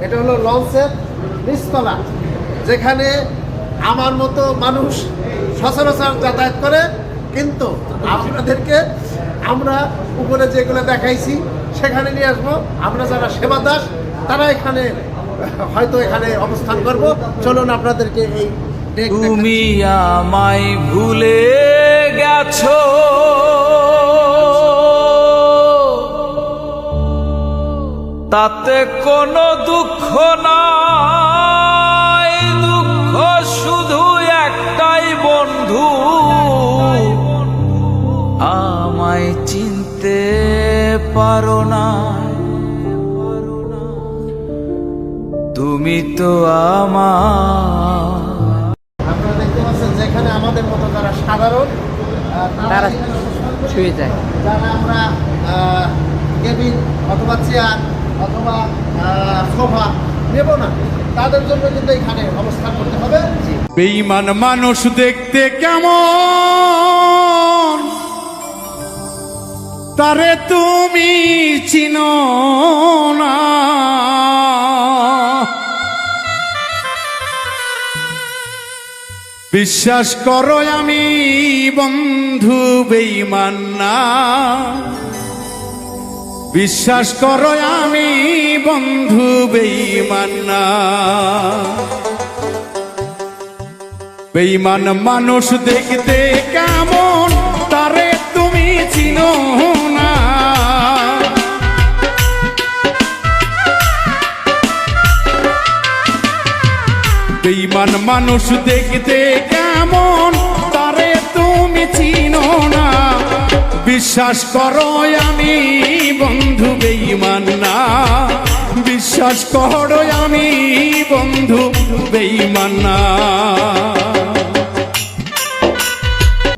হলো লঞ্চের নিচতলা যেখানে আমার মতো মানুষ সচরাচর যাতায়াত করে। কিন্তু আপনাদেরকে আমরা উপরে যেগুলো দেখাইছি সেখানে নিয়ে আসব। আমরা যারা সেবা দাস তারা এখানে হয়তো এখানে অবস্থান করব। চলুন আপনাদেরকে এই তুমি আমায় ভুলে গেছো। তাতে কোনো দুঃখ নাই দুঃখ শুধু একটাই বন্ধু আমায় চিনতে পারো না তুমি তো আমার আপনারা দেখতে পাচ্ছেন যেখানে আমাদের মতো যারা সাধারণ তারা। শুয়ে যায়। যারা আমরা কেবিন অথবা চেয়ার অথবা সোফা নেব না। তাদের জন্য কিন্তু এখানে অবস্থান করতে হবে। বেঈমান মানুষ দেখতে কেমন? তারে তুমি চিনো না। বিশ্বাস করো আমি বন্ধু বেঈমান না। বিশ্বাস করো আমি বন্ধু বেঈমান না। বেঈমান মানুষ দেখতে কেমন, তারে তুমি চিনো না। বেঈমান মানুষ দেখতে কেমন বিশ্বাস করো আমি বন্ধু বেঈমান না। বিশ্বাস করো আমি বন্ধু বেঈমান না।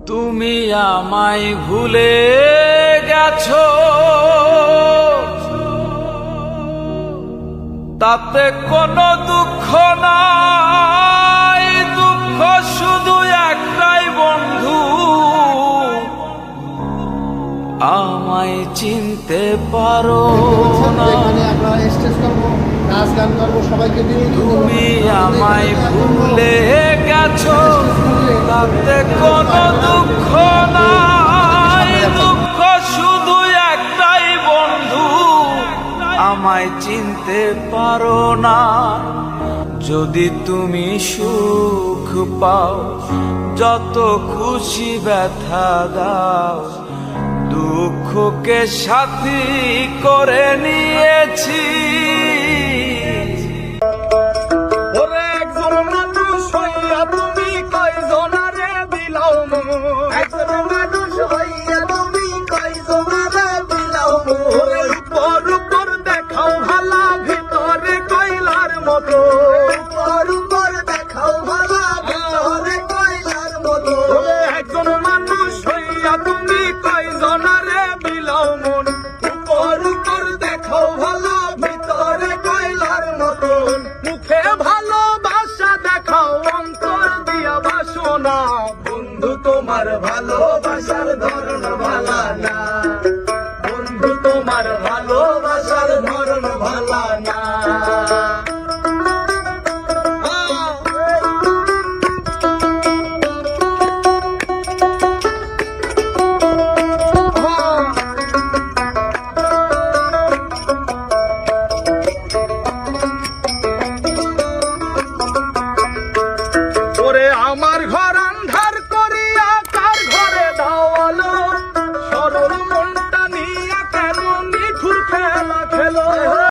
তুমি আমায় ভুলে গেছো। তাতে কোনো দুঃখ নাই, দুঃখ শুধু একটাই আমায় চিনতে পারো না। এখানে আমরা স্টেজ করব নাচ গান করব সবাইকে নিয়ে তুমি আমায় ভুলে গেছো। তাতে কোনো দুঃখ নাই। দুঃখ শুধু একটাই বন্ধু। আমায় চিনতে পারো না। যদি তুমি সুখ পাও যত খুশি ব্যথা দাও। দুঃখকে সাথী করে নিয়েছি। তুমি কয়জনারে বিলাও তোমার ভালোবাসার ধরন ভালা না।